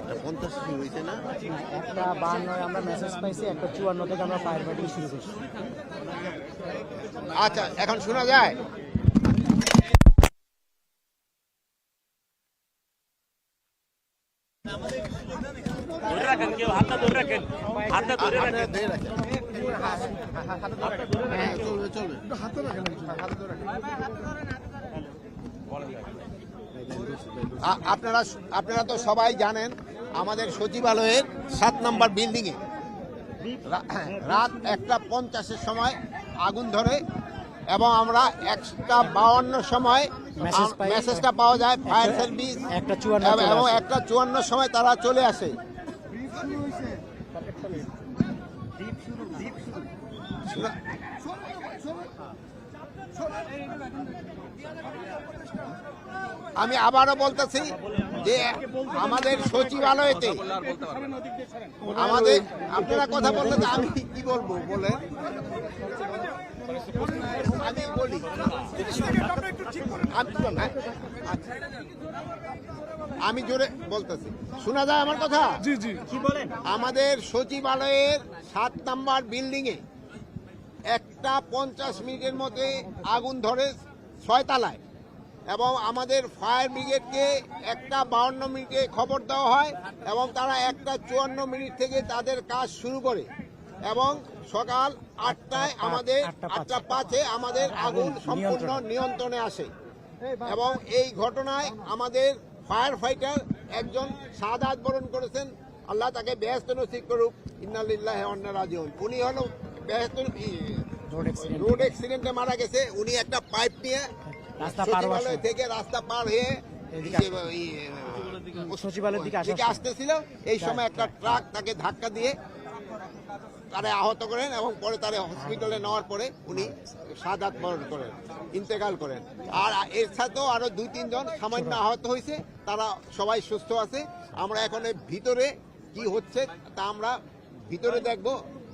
একটা পঞ্চাশ হয়েছে না একটা বাহান্নয় আমরা মেসেজ পাইছি একটা চুয়ান্ন থেকে আমরা ফায়ার ফাইটিং শুরু করছি। আচ্ছা এখন শোনা যায়? ধরে রাখেন কেউ হাতটা ধরে রাখেন। হাতটা ধরে রাখেন। আপনারা ধরে রাখেন। হ্যাঁ, চলবে আপনারা আপনারা তো সবাই জানেন আমাদের সচিবালয়ের সাত নম্বর বিল্ডিংয়ে রাত একটা পঞ্চাশের সময় আগুন ধরে এবং আমরা একটা বাউন্ন সময় মেসেজটা পাওয়া যায় ফায়ার সার্ভিস একটা চুয়ান্ন এবং-। একটা চুয়ান্ন সময় তারা চলে আসে। শোনা- আমি আবারও বলতেছি যে আমাদের সচিবালয়তে আমাদের আপনারা কথা বললে তো আমি কি বলব বলে আমি বলি আমি-। আমি জোরে বলতেছি। শোনা যায় আমার কথা? জি জি। কি বলেন আমাদের সচিবালয়ের সাত নাম্বার বিল্ডিং এ একটা পঞ্চাশ মিনিটের মধ্যে আগুন ধরে ছয় তালায়। এবং আমাদের ফায়ার ব্রিগেডকে একটা বাউন্ন মিনিটে খবর দেওয়া হয় এবং তারা একটা চুয়ান্ন মিনিট থেকে তাদের কাজ শুরু করে। এবং সকাল আটটায় আমাদের আটটা পাঁচে। আমাদের আগুন সম্পূর্ণ নিয়ন্ত্রণে আসে। এবং এই ঘটনায় আমাদের ফায়ার ফাইটার একজন সাদাত বরণ করেছেন। আল্লাহ তাকে ব্যস্ত নসিব করুক। ইন্নালিল্লাহ রাজিউন। উনি হলো রোড অ্যাক্সিডেন্ট মারা গেছে। উনি একটা পাইপ নিয়ে রাস্তা পার। থেকে রাস্তা পার হয়ে এই, সচিবালয়ের দিকে সময়। আসতেছিল। এই সময় একটা ট্রাক তাকে ধাক্কা দিয়ে তারে আহত করেন এবং পরে তারে হসপিটালে নেওয়ার পরে উনি সাদাত বরণ করেন ইন্তেকাল করেন। আর এর সাথেও আরও দুই তিনজন সামান্য আহত হয়েছে। তারা সবাই সুস্থ আছে। আমরা এখন ভিতরে কি হচ্ছে তা আমরা ভিতরে দেখব।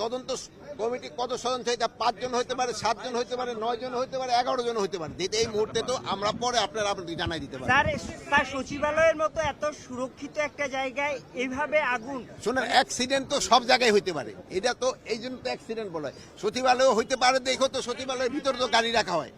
তদন্ত কমিটি কত সদস্য এটা পাঁচজন হইতে পারে সাতজন হইতে পারে নয় জন হইতে পারে এগারো জন হইতে পারে। যেটা এই মুহূর্তে তো আমরা পরে আপনারা আপনাকে জানাই দিতে পারি। স্যার স্যার সচিবালয়ের মতো এত সুরক্ষিত একটা জায়গায় এইভাবে আগুন শোনেন অ্যাক্সিডেন্ট তো সব জায়গায় হইতে পারে। এটা তো এই জন্য তো অ্যাক্সিডেন্ট বলা হয়। সচিবালয় হইতে পারে দেখো তো সচিবালয়ের ভিতরে তো গাড়ি রাখা হয়।